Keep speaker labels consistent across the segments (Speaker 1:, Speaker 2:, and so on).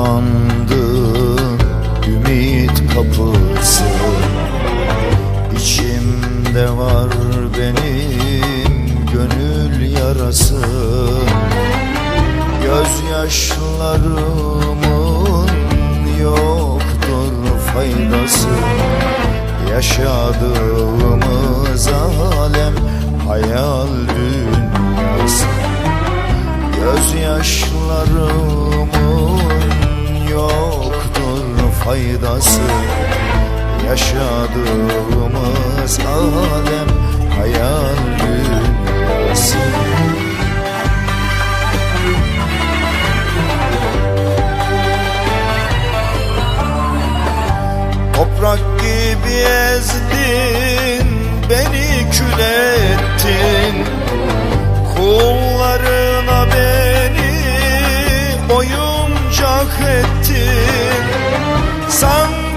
Speaker 1: Kapandı ümit kapısı. İçimde var benim gönül yarası. Gözyaşlarımın yoktur faydası. Yaşadığımız alem hayal dünyası. Gözyaşlarımın faydası Yaşadığımız alem hayal dünyası. Toprak gibi ezdin Beni kül ettin. Kullarına beni Oyuncak ettin 伤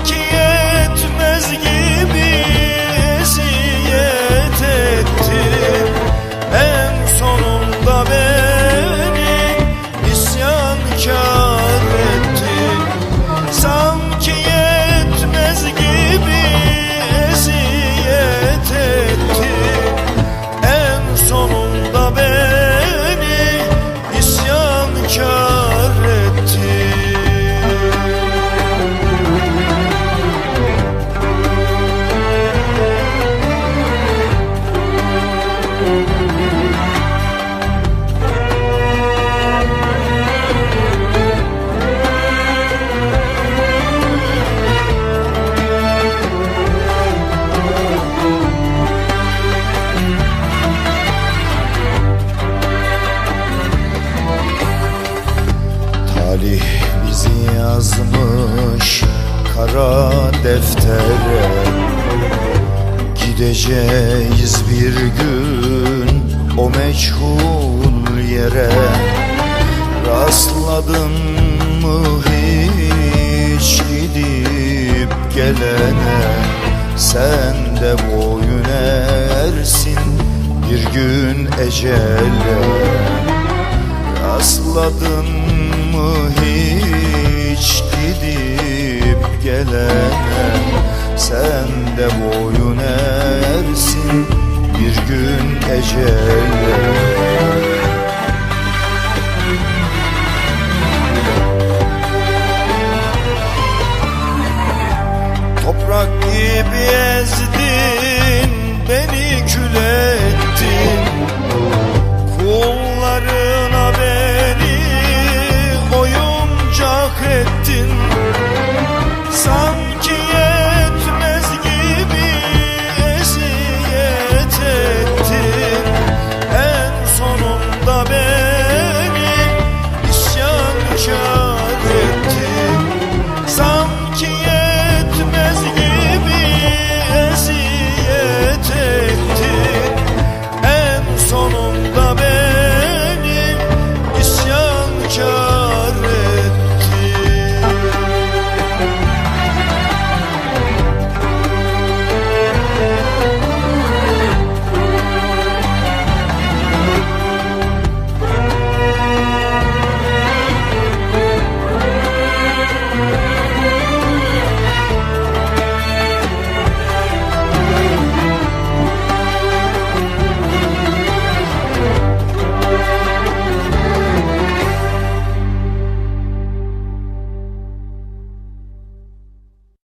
Speaker 1: deftere. Gideceğiz bir gün o meçhul yere. Rastladın mı hiç gidip gelene? Sen de boyun eğersin bir gün ecele. Rastladın de boyun ersin bir gün ecelle Toprak gibi ezdi